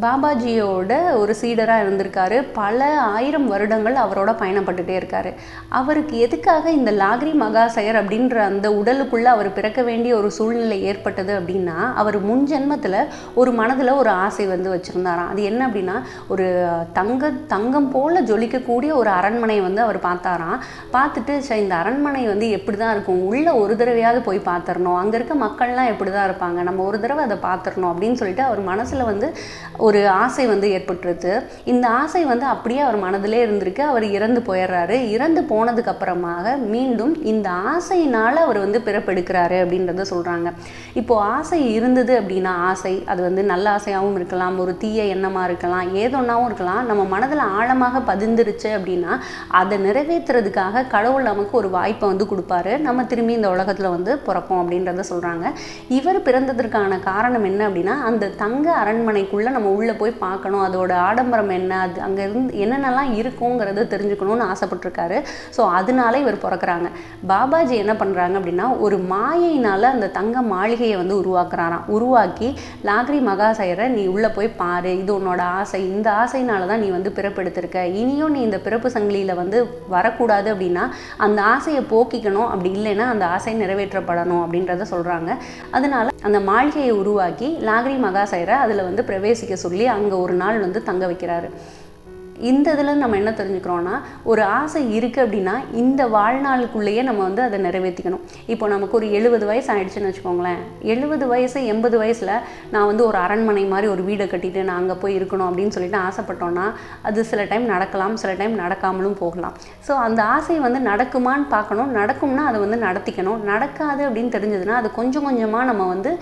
[SPEAKER 1] பாபாஜியோட ஒரு சீடராக இருந்திருக்காரு. பல ஆயிரம் வருடங்கள் அவரோட பயணப்பட்டுட்டே இருக்காரு. அவருக்கு எதுக்காக இந்த லாகிரி மகாசயர் அப்படின்ற அந்த உடலுக்குள்ளே அவர் பிறக்க வேண்டிய ஒரு சூழ்நிலை ஏற்பட்டது அப்படின்னா அவர் முன் ஜென்மத்தில் ஒரு மனதில் ஒரு ஆசை வந்து வச்சுருந்தாராம். அது என்ன அப்படின்னா ஒரு தங்க தங்கம் போல் ஜொலிக்கக்கூடிய ஒரு அரண்மனை வந்து அவர் பார்த்தாராம். பார்த்துட்டு சரி இந்த அரண்மனை வந்து எப்படி தான் இருக்கும்? உள்ளே ஒரு தடவையாவது போய் பார்த்துடணும். அங்கே இருக்க மக்கள்லாம் எப்படி தான் இருப்பாங்க? நம்ம ஒரு தடவை அதை பார்த்துடணும். அப்படின்னு சொல்லிட்டு அவர் மனசில் வந்து ஒரு ஆசை வந்து ஏற்பட்டுருது இந்த ஆசை வந்து அப்படியே அவர் மனதிலே இருந்திருக்கு. அவர் இறந்து போயிடுறாரு. இறந்து போனதுக்கு அப்புறமாக மீண்டும் இந்த ஆசையினால் அவர் வந்து பிறப்பெடுக்கிறாரு அப்படின்றத சொல்கிறாங்க இப்போ ஆசை இருந்தது அப்படின்னா ஆசை அது வந்து நல்ல ஆசையாகவும் இருக்கலாம் ஒரு தீய எண்ணமாக இருக்கலாம் ஏதொன்னாவும் இருக்கலாம். நம்ம மனதில் ஆழமாக பதிந்துருச்சு அப்படின்னா அதை நிறைவேற்றுறதுக்காக கடவுள் நமக்கு ஒரு வாய்ப்பை வந்து கொடுப்பாரு. நம்ம திரும்பி இந்த உலகத்தில் வந்து பிறப்போம் அப்படின்றத சொல்கிறாங்க இவர் பிறந்ததற்கான காரணம் என்ன அப்படின்னா அந்த தங்க அரண்மனைக்குள்ளே நம்ம உள்ளே போய் பார்க்கணும். அதோட ஆடம்பரம் என்ன? அது அங்கே இருந்து என்னென்னலாம் இருக்குங்கிறத தெரிஞ்சுக்கணும்னு ஆசைப்பட்டிருக்காரு. ஸோ அதனால இவர் பிறக்கிறாங்க. பாபாஜி என்ன பண்ணுறாங்க அப்படின்னா ஒரு மாயையினால் அந்த தங்க மாளிகையை வந்து உருவாக்குறாராம். உருவாக்கி லாக்ரி மகாசயரை நீ உள்ளே போய் பாரு. இது உன்னோட ஆசை. இந்த ஆசைனால தான் நீ வந்து பிறப்பெடுத்திருக்க. இனியும் நீ இந்த பிறப்பு சங்கிலியில் வந்து வரக்கூடாது அப்படின்னா அந்த ஆசையை போக்கிக்கணும். அப்படி இல்லைன்னா அந்த ஆசை நிறைவேற்றப்படணும். அப்படின்றத சொல்கிறாங்க அதனால அந்த மாளிகையை உருவாக்கி லாக்ரி மகாசயரை அதில் வந்து பிரவேசிக்க சொல்லி அங்கே ஒரு நாள் வந்து தங்க வைக்கிறாரு. இந்த இதில் நம்ம என்ன தெரிஞ்சுக்கிறோன்னா ஒரு ஆசை இருக்குது அப்படின்னா இந்த வாழ்நாளுக்குள்ளேயே நம்ம வந்து அதை நிறைவேற்றிக்கணும். இப்போ நமக்கு ஒரு எழுபது வயசு ஆயிடுச்சுன்னு வச்சுக்கோங்களேன். எழுபது வயசு எண்பது வயசில் நான் வந்து ஒரு அரண்மனை மாதிரி ஒரு வீடை கட்டிட்டு நான் அங்கே போய் இருக்கணும் அப்படின்னு சொல்லிட்டு ஆசைப்பட்டோன்னா அது சில டைம் நடக்கலாம் சில டைம் நடக்காமலும் போகலாம். ஸோ அந்த ஆசை வந்து நடக்குமான்னு பார்க்கணும். நடக்கும்னா அதை வந்து நடத்திக்கணும். நடக்காது அப்படின்னு தெரிஞ்சதுன்னா அது கொஞ்சம் கொஞ்சமாக நம்ம வந்து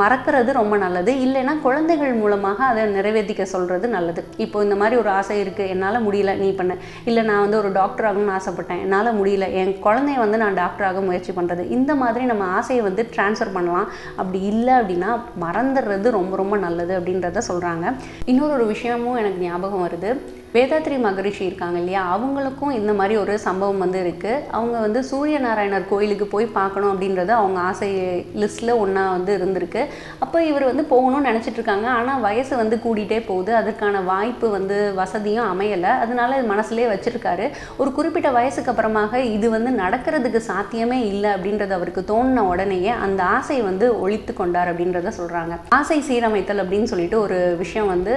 [SPEAKER 1] மறக்கிறது ரொம்ப நல்லது. இல்லைன்னா குழந்தைகள் மூலமாக அதை நிறைவேற்றிக்க சொல்கிறது நல்லது. இப்போ இந்த மாதிரி ஒரு ஆசை இருக்குது என்னால் முடியல நீ பண்ண. இல்லை நான் வந்து ஒரு டாக்டர் ஆகணும்னு ஆசைப்பட்டேன் என்னால் முடியல என் குழந்தைய வந்து நான் டாக்டராக முயற்சி பண்ணுறது இந்த மாதிரி நம்ம ஆசையை வந்து ட்ரான்ஸ்ஃபர் பண்ணலாம். அப்படி இல்லை அப்படின்னா மறந்துடுறது ரொம்ப ரொம்ப நல்லது அப்படின்றத சொல்கிறாங்க இன்னொரு ஒரு விஷயமும் எனக்கு ஞாபகம் வருது. வேதாத்ரி மகரிஷி இருக்காங்க இல்லையா? அவங்களுக்கும் இந்த மாதிரி ஒரு சம்பவம் வந்து இருக்குது அவங்க வந்து சூரிய நாராயணர் கோயிலுக்கு போய் பார்க்கணும் அப்படின்றது அவங்க ஆசை லிஸ்ட்டில் ஒன்றா வந்து இருந்திருக்கு. அப்போ இவர் வந்து போகணும்னு நினச்சிட்டு இருக்காங்க. ஆனால் வயசு வந்து கூடிட்டே போகுது. அதற்கான வாய்ப்பு வந்து வசதியும் அமையலை. அதனால மனசுலேயே வச்சுருக்காரு. ஒரு குறிப்பிட்ட வயசுக்கு அப்புறமாக இது வந்து நடக்கிறதுக்கு சாத்தியமே இல்லை அப்படின்றது அவருக்கு தோணின உடனேயே அந்த ஆசை வந்து ஒழித்து கொண்டார் அப்படின்றத சொல்கிறாங்க ஆசை சீரமைத்தல் அப்படின்னு சொல்லிட்டு ஒரு விஷயம் வந்து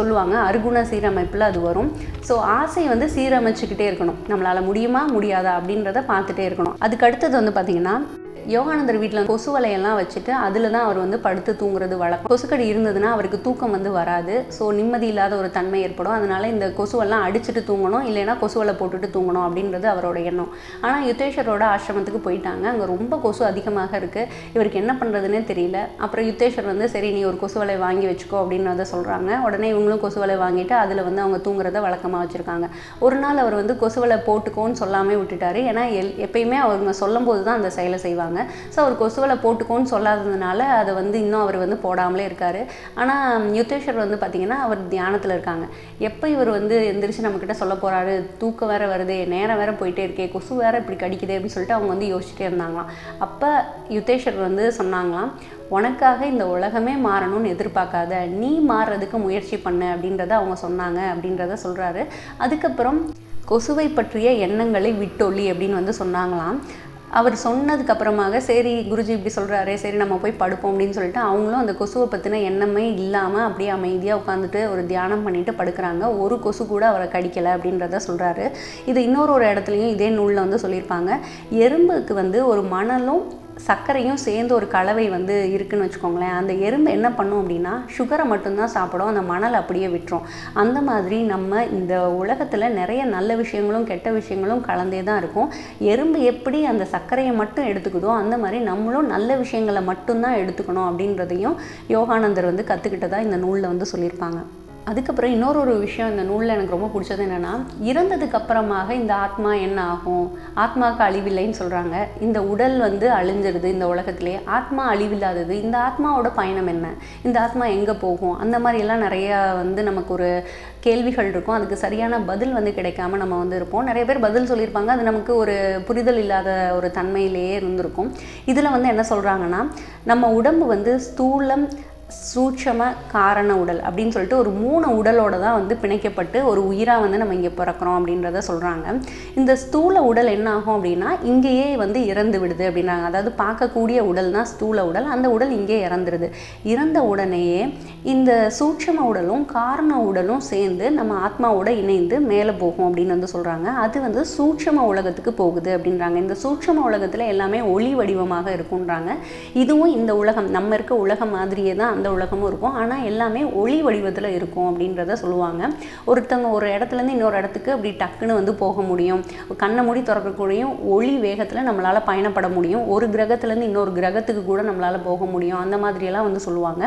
[SPEAKER 1] சொல்லுவாங்க. அருகுண சீரமைப்பு நமக்குள்ளே அது வரும். ஸோ ஆசையை வந்து சீரமைச்சுக்கிட்டே இருக்கணும். நம்மளால் முடியுமா? முடியாதா? அப்படின்றத பார்த்துட்டே இருக்கணும். அதுக்கு அடுத்தது வந்து பார்த்திங்கன்னா யோகானந்தர் வீட்டில் கொசு வலையெல்லாம் வச்சுட்டு அதில் தான் அவர் வந்து படுத்து தூங்குறது வழக்கம். கொசுக்கடி இருந்ததுன்னா அவருக்கு தூக்கம் வந்து வராது. ஸோ நிம்மதி இல்லாத ஒரு தன்மை ஏற்படும். அதனால இந்த கொசுவெல்லாம் அடிச்சுட்டு தூங்கணும். இல்லைன்னா கொசுவலை போட்டுட்டு தூங்கணும் அப்படின்றது அவரோட எண்ணம். ஆனால் யுத்தேஸ்வரோட ஆசிரமத்துக்கு போயிட்டாங்க. அங்கே ரொம்ப கொசு அதிகமாக இருக்குது இவருக்கு என்ன பண்ணுறதுனே தெரியல. அப்புறம் யுத்தேஸ்வர் வந்து சரி நீ ஒரு கொசு வலை வாங்கி வச்சுக்கோ அப்படின்றத சொல்கிறாங்க உடனே இவங்களும் கொசு வலை வாங்கிட்டு அதில் வந்து அவங்க தூங்குறத வழக்கமாக வச்சுருக்காங்க. ஒரு நாள் அவர் வந்து கொசு வலை போட்டுக்கோன்னு சொல்லாமல் விட்டுட்டாரு. ஏன்னா எல் எப்பயுமே அவங்க சொல்லும்போது தான் அந்த செயலை செய்வாங்க. ஸோ அவர் கொசுவலை போட்டுக்கோன்னு சொல்லாததுனால அதை வந்து இன்னும் அவர் வந்து போடாமலே இருக்கார். ஆனால் யுத்தேஸ்வர் வந்து பார்த்திங்கன்னா அவர் தியானத்தில் இருக்காங்க. எப்போ இவர் வந்து எந்திரிச்சு நம்மக்கிட்ட சொல்ல போகிறாரு தூக்கம் வேற வருது நேரம் வேற போயிட்டே இருக்கே கொசு வேற இப்படி கடிக்குது அப்படின்னு சொல்லிட்டு அவங்க வந்து யோசிச்சுட்டே இருந்தாங்களாம். அப்போ யுத்தேஸ்வர் வந்து சொன்னாங்களாம் உனக்காக இந்த உலகமே மாறணும்னு எதிர்பார்க்காத நீ மாறுறதுக்கு முயற்சி பண்ணு அப்படின்றத அவங்க சொன்னாங்க அப்படின்றத சொல்கிறாரு அதுக்கப்புறம் கொசுவை பற்றிய எண்ணங்களை விட்டொல்லி அப்படின்னு வந்து சொன்னாங்களாம். அவர் சொன்னதுக்கு அப்புறமாக சரி குருஜி இப்படி சொல்கிறாரு சரி நம்ம போய் படுப்போம் அப்படின்னு சொல்லிட்டு அவங்களும் அந்த கொசுவை பற்றின எண்ணமே இல்லாமல் அப்படியே அமைதியாக உட்காந்துட்டு ஒரு தியானம் பண்ணிட்டு படுக்கிறாங்க. ஒரு கொசு கூட அவரை கடிக்கலை அப்படின்றத சொல்கிறாரு இது இன்னொரு ஒரு இடத்துலையும் இதே நூலில் வந்து சொல்லியிருப்பாங்க. எறும்புக்கு வந்து ஒரு மணலும் சர்க்கரையும் சேர்ந்து ஒரு கலவை வந்து இருக்குன்னு வச்சுக்கோங்களேன். அந்த எறும்பு என்ன பண்ணும் அப்படின்னா சுகரை மட்டும்தான் சாப்பிடும். அந்த மணல் அப்படியே விட்டுரும். அந்த மாதிரி நம்ம இந்த உலகத்தில் நிறைய நல்ல விஷயங்களும் கெட்ட விஷயங்களும் கலந்தே தான் இருக்கும். எறும்பு எப்படி அந்த சர்க்கரையை மட்டும் எடுத்துக்குதோ அந்த மாதிரி நம்மளும் நல்ல விஷயங்களை மட்டும்தான் எடுத்துக்கணும் அப்படின்றதையும் யோகானந்தர் வந்து கற்றுக்கிட்டதாக இந்த நூலில் வந்து சொல்லியிருப்பாங்க. அதுக்கப்புறம் இன்னொரு ஒரு விஷயம் இந்த நூலில் எனக்கு ரொம்ப பிடிச்சது என்னென்னா இறந்ததுக்கு அப்புறமாக இந்த ஆத்மா என்ன ஆகும்? ஆத்மாவுக்கு அழிவில்லைன்னு சொல்கிறாங்க இந்த உடல் வந்து அழிஞ்சிருது இந்த உலகத்திலே. ஆத்மா அழிவில்லாதது. இந்த ஆத்மாவோட பயணம் என்ன? இந்த ஆத்மா எங்கே போகும்? அந்த மாதிரியெல்லாம் நிறையா வந்து நமக்கு ஒரு கேள்விகள் இருக்கும். அதுக்கு சரியான பதில் வந்து கிடைக்காம நம்ம வந்து இருப்போம். நிறைய பேர் பதில் சொல்லியிருப்பாங்க. அது நமக்கு ஒரு புரிதல் இல்லாத ஒரு தன்மையிலேயே இருந்திருக்கும். இதில் வந்து என்ன சொல்கிறாங்கன்னா நம்ம உடம்பு வந்து ஸ்தூலம் சூட்சம காரண உடல் அப்படின்னு சொல்லிட்டு ஒரு மூணு உடலோட தான் வந்து பிணைக்கப்பட்டு ஒரு உயிராக வந்து நம்ம இங்கே பிறக்கிறோம் அப்படின்றத சொல்கிறாங்க இந்த ஸ்தூல உடல் என்ன ஆகும் அப்படின்னா இங்கேயே வந்து இறந்து விடுது அப்படின்றாங்க. அதாவது பார்க்கக்கூடிய உடல் தான் ஸ்தூல உடல். அந்த உடல் இங்கே இறந்துருது. இறந்த உடனேயே இந்த சூட்சம உடலும் காரண உடலும் சேர்ந்து நம்ம ஆத்மாவோட இணைந்து மேலே போகும் அப்படின்னு வந்து சொல்கிறாங்க அது வந்து சூட்சம உலகத்துக்கு போகுது அப்படின்றாங்க. இந்த சூட்சம உலகத்தில் எல்லாமே ஒளி வடிவமாக இருக்குன்றாங்க இதுவும் இந்த உலகம். நம்ம இருக்க உலகம் மாதிரியே தான் அந்த உலகமும் இருக்கும். ஆனால் எல்லாமே ஒளி வடிவத்தில் இருக்கும் அப்படின்றத சொல்லுவாங்க. ஒருத்தவங்க ஒரு இடத்துலேருந்து இன்னொரு இடத்துக்கு அப்படி டக்குன்னு வந்து போக முடியும். கண்ணை மூடி திறக்கக்கூடிய ஒளி வேகத்தில் நம்மளால் பயணப்பட முடியும். ஒரு கிரகத்துலேருந்து இன்னொரு கிரகத்துக்கு கூட நம்மளால் போக முடியும். அந்த மாதிரியெல்லாம் வந்து சொல்லுவாங்க.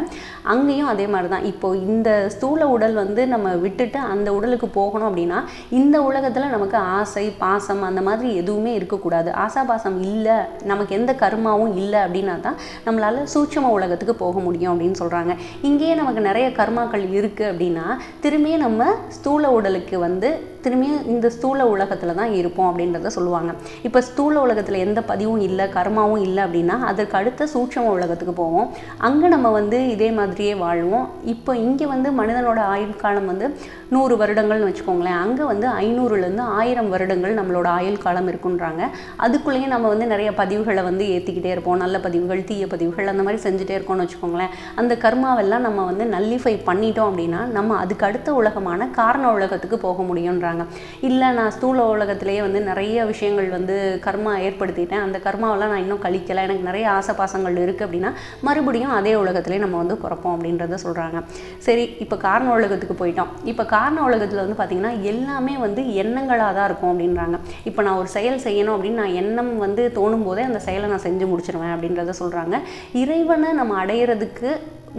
[SPEAKER 1] அங்கேயும் அதே மாதிரி தான் இப்போ இந்த ஸ்தூல உடல் வந்து நம்ம விட்டுட்டு அந்த உடலுக்கு போகணும் அப்படின்னா இந்த உலகத்தில் நமக்கு ஆசை பாசம் அந்த மாதிரி எதுவுமே இருக்கக்கூடாது. ஆசா பாசம் இல்லை. நமக்கு எந்த கருமாவும் இல்லை அப்படின்னா தான் நம்மளால் சூட்சம உலகத்துக்கு போக முடியும் அப்படின்னு சொல்கிறாங்க இங்கேயே நமக்கு நிறைய கர்மாக்கள் இருக்குது அப்படின்னா திரும்பியும் நம்ம ஸ்தூல உடலுக்கு வந்து திரும்பியும் இந்த ஸ்தூல உலகத்தில் தான் இருப்போம் அப்படின்றத சொல்லுவாங்க. இப்போ ஸ்தூல உலகத்தில் எந்த பதிவும் இல்லை கர்மாவும் இல்லை அப்படின்னா அதற்கு அடுத்த சூட்சம உலகத்துக்கு போவோம். அங்கே நம்ம வந்து இதே மாதிரியே வாழ்வோம். இப்போ இங்கே வந்து மனிதனோட ஆயுள் காலம் வந்து நூறு வருடங்கள்னு வச்சுக்கோங்களேன். அங்கே வந்து ஐநூறுலேருந்து ஆயிரம் வருடங்கள் நம்மளோட ஆயுள் காலம் இருக்குன்றாங்க. அதுக்குள்ளேயே நம்ம வந்து நிறைய பதிவுகளை வந்து ஏற்றிக்கிட்டே இருப்போம். நல்ல பதிவுகள் தீய பதிவுகள் அந்த மாதிரி செஞ்சுட்டே இருக்கோம்னு வச்சுக்கோங்களேன். அந்த கர்மாவெல்லாம் நம்ம வந்து நல்லிஃபை பண்ணிட்டோம் அப்படின்னா நம்ம அதுக்கு அடுத்த உலகமான காரண உலகத்துக்கு போக முடியுன்றாங்க இல்லை நான் ஸ்தூல உலகத்திலேயே வந்து நிறைய விஷயங்கள் வந்து கர்மா ஏற்படுத்திட்டேன். அந்த கர்மாவெல்லாம் நான் இன்னும் கழிக்கலை. எனக்கு நிறைய ஆசை பாசங்கள் இருக்குது அப்படின்னா மறுபடியும் அதே உலகத்திலே நம்ம வந்து பிறப்போம் அப்படின்றத சொல்கிறாங்க சரி இப்போ காரண உலகத்துக்கு போயிட்டோம். இப்போ காரண உலகத்தில் வந்து பார்த்திங்கன்னா எல்லாமே வந்து எண்ணங்களாக தான் இருக்கும் அப்படின்றாங்க. இப்போ நான் ஒரு செயல் செய்யணும் அப்படின்னு நான் எண்ணம் வந்து தோணும் போதே அந்த செயலை நான் செஞ்சு முடிச்சிருவேன் அப்படின்றத சொல்கிறாங்க இறைவனை நம்ம அடையிறதுக்கு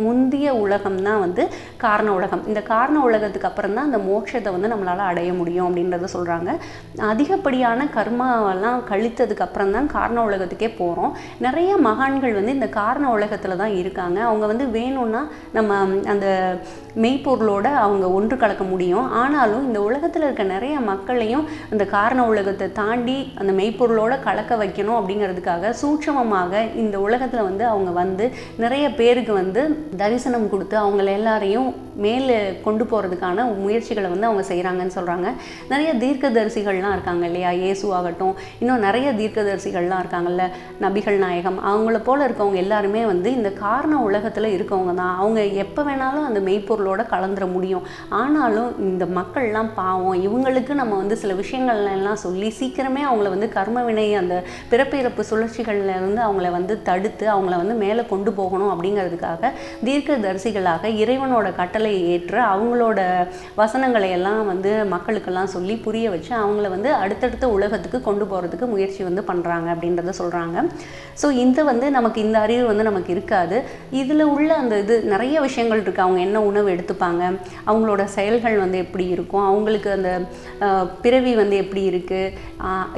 [SPEAKER 1] முந்திய உலகம் தான் வந்து காரண உலகம். இந்த காரண உலகத்துக்கு அப்புறம் தான் அந்த மோட்சத்தை வந்து நம்மளால் அடைய முடியும் அப்படின்றத சொல்கிறாங்க அதிகப்படியான கர்மாவெல்லாம் கழித்ததுக்கு அப்புறம் தான் காரண உலகத்துக்கே போகிறோம் நிறைய மகான்கள் வந்து இந்த காரண உலகத்தில் தான் இருக்காங்க. அவங்க வந்து வேணும்னா நம்ம அந்த மெய்ப்பொருளோட அவங்க ஒன்று கலக்க முடியும். ஆனாலும் இந்த உலகத்தில் இருக்க நிறைய மக்களையும் அந்த காரண உலகத்தை தாண்டி அந்த மெய்ப்பொருளோட கலக்க வைக்கணும் அப்படிங்கிறதுக்காக சூட்சமமாக இந்த உலகத்தில் வந்து அவங்க வந்து நிறைய பேருக்கு வந்து தரிசனம் கொடுத்து அவங்கள எல்லாரையும் மேலே கொண்டு போகிறதுக்கான முயற்சிகளை வந்து அவங்க செய்கிறாங்கன்னு சொல்கிறாங்க நிறைய தீர்க்கதரிசிகள்லாம் இருக்காங்க இல்லையா? இயேசு ஆகட்டும் இன்னும் நிறைய தீர்க்கதரிசிகள்லாம் இருக்காங்கல்ல? நபிகள் நாயகம். அவங்கள போல் இருக்கவங்க எல்லாருமே வந்து இந்த காரண உலகத்தில் இருக்கவங்க தான். அவங்க எப்போ வேணாலும் அந்த மெய்ப்பொருளோட கலந்துட முடியும். ஆனாலும் இந்த மக்கள்லாம் பாவம். இவங்களுக்கு நம்ம வந்து சில விஷயங்கள் எல்லாம் சொல்லி சீக்கிரமே அவங்கள வந்து கர்ம வினை அந்த பிறப்பிறப்பு சுழற்சிகள்ல இருந்து அவங்கள வந்து தடுத்து அவங்கள வந்து மேலே கொண்டு போகணும் அப்படிங்கிறதுக்காக தீர்க்கதரிசிகளாக இறைவனோட கட்டளை ஏற்று அவங்களோட வசனங்களை எல்லாம் வந்து மக்களுக்கெல்லாம் சொல்லி புரிய வச்சு அவங்கள வந்து அடுத்தடுத்த உலகத்துக்கு கொண்டு போகிறதுக்கு முயற்சி வந்து பண்ணுறாங்க அப்படின்றத சொல்கிறாங்க ஸோ இந்த வந்து நமக்கு இந்த அறிவு வந்து நமக்கு இருக்காது. இதில் உள்ள அந்த இது நிறைய விஷயங்கள் இருக்குது அவங்க என்ன உணவு எடுத்துப்பாங்க அவங்களோட செயல்கள் வந்து எப்படி இருக்கும் அவங்களுக்கு அந்த பிறவி வந்து எப்படி இருக்குது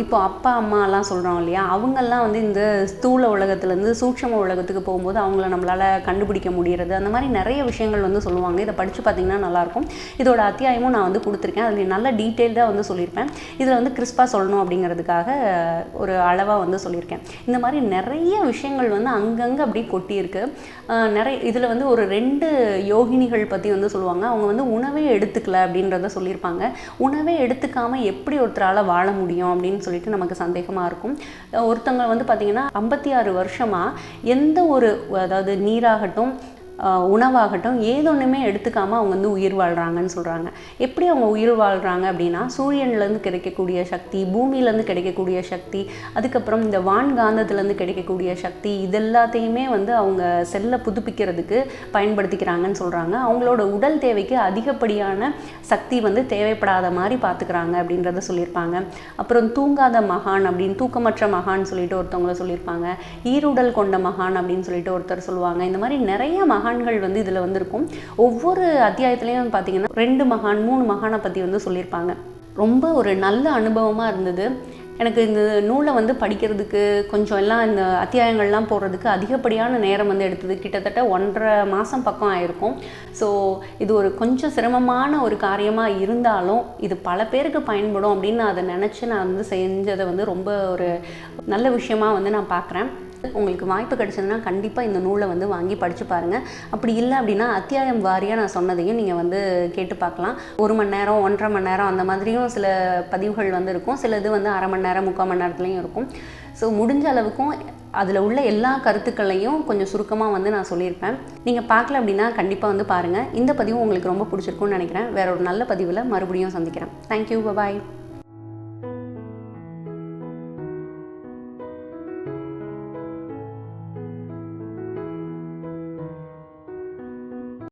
[SPEAKER 1] இப்போ அப்பா அம்மாலாம் சொல்கிறோம் இல்லையா? அவங்கெல்லாம் வந்து இந்த ஸ்தூல உலகத்துலேருந்து சூட்சம உலகத்துக்கு போகும்போது அவங்கள நம்மளால் கண்டுபிடிக்க முடியும். முடியறது அந்த மாதிரி நிறைய விஷயங்கள் வந்து சொல்லுவாங்க. இதை படித்து பார்த்தீங்கன்னா நல்லாயிருக்கும். இதோட அத்தியாயமும் நான் வந்து கொடுத்துருக்கேன். அதில் நல்ல டீட்டெயில்டாக வந்து சொல்லியிருப்பேன். இதில் வந்து கிறிஸ்பாக சொல்லணும் அப்படிங்கிறதுக்காக ஒரு அளவாக வந்து சொல்லியிருக்கேன். இந்த மாதிரி நிறைய விஷயங்கள் வந்து அங்கங்கே அப்படியே கொட்டியிருக்கு. நிறைய இதில் வந்து ஒரு ரெண்டு யோகினிகள் பற்றி வந்து சொல்லுவாங்க. அவங்க வந்து உணவே எடுத்துக்கல அப்படின்றத சொல்லியிருப்பாங்க. உணவே எடுத்துக்காமல் எப்படி ஒருத்தரால் வாழ முடியும் அப்படின்னு சொல்லிட்டு நமக்கு சந்தேகமாக இருக்கும். ஒருத்தவங்க வந்து பார்த்திங்கன்னா ஐம்பத்தி ஆறு வருஷமாக எந்த ஒரு அதாவது நீராகட்டும் உணவாகட்டும் ஏதொன்றுமே எடுத்துக்காமல் அவங்க வந்து உயிர் வாழ்கிறாங்கன்னு சொல்கிறாங்க எப்படி அவங்க உயிர் வாழ்கிறாங்க அப்படின்னா சூரியன்லேருந்து கிடைக்கக்கூடிய சக்தி பூமியிலேருந்து கிடைக்கக்கூடிய சக்தி அதுக்கப்புறம் இந்த வான்காந்தத்துலேருந்து கிடைக்கக்கூடிய சக்தி இதெல்லாத்தையுமே வந்து அவங்க செல்லை புதுப்பிக்கிறதுக்கு பயன்படுத்திக்கிறாங்கன்னு சொல்கிறாங்க அவங்களோட உடல் தேவைக்கு அதிகப்படியான சக்தி வந்து தேவைப்படாத மாதிரி பார்த்துக்கிறாங்க அப்படின்றத சொல்லியிருப்பாங்க. அப்புறம் தூங்காத மகான் அப்படின்னு தூக்கமற்ற மகான் சொல்லிட்டு ஒருத்தவங்கள சொல்லியிருப்பாங்க. ஈருடல் கொண்ட மகான் அப்படின்னு சொல்லிட்டு ஒருத்தர் சொல்லுவாங்க. இந்த மாதிரி நிறைய மகான்கள் வந்து இதில் வந்திருக்கும். ஒவ்வொரு அத்தியாயத்துலேயும் பார்த்தீங்கன்னா ரெண்டு மகான் மூணு மகானை பற்றி வந்து சொல்லியிருப்பாங்க. ரொம்ப ஒரு நல்ல அனுபவமாக இருந்தது. எனக்கு இந்த நூலை வந்து படிக்கிறதுக்கு கொஞ்சம் எல்லாம் இந்த அத்தியாயங்கள்லாம் போடுறதுக்கு அதிகப்படியான நேரம் வந்து எடுத்தது. கிட்டத்தட்ட ஒன்றரை மாதம் பக்கம் ஆயிருக்கும். ஸோ இது ஒரு கொஞ்சம் சிரமமான ஒரு காரியமாக இருந்தாலும் இது பல பேருக்கு பயன்படும் அப்படின்னு நான் அதை நினச்சி நான் வந்து செஞ்சதை வந்து ரொம்ப ஒரு நல்ல விஷயமாக வந்து நான் பார்க்குறேன் உங்களுக்கு வாய்ப்பு கிடைச்சதுன்னா கண்டிப்பாக இந்த நூலை வந்து வாங்கி படித்து பாருங்கள் அப்படி இல்லை அப்படின்னா அத்தியாயம் வாரியாக நான் சொன்னதையும் நீங்கள் வந்து கேட்டு பார்க்கலாம். ஒரு மணி நேரம் ஒன்றரை மணி நேரம் அந்த மாதிரியும் சில பதிவுகள் வந்து இருக்கும். சில இது வந்து அரை மணி நேரம் முக்கால் மணி நேரத்துலையும் இருக்கும். ஸோ முடிஞ்ச அளவுக்கும் அதில் உள்ள எல்லா கருத்துக்களையும் கொஞ்சம் சுருக்கமாக வந்து நான் சொல்லியிருப்பேன். நீங்கள் பார்க்கல அப்படின்னா கண்டிப்பாக வந்து பாருங்கள் இந்த பதிவும் உங்களுக்கு ரொம்ப பிடிச்சிருக்கும்னு நினைக்கிறேன். வேற ஒரு நல்ல பதிவில் மறுபடியும் சந்திக்கிறேன். Thank you bye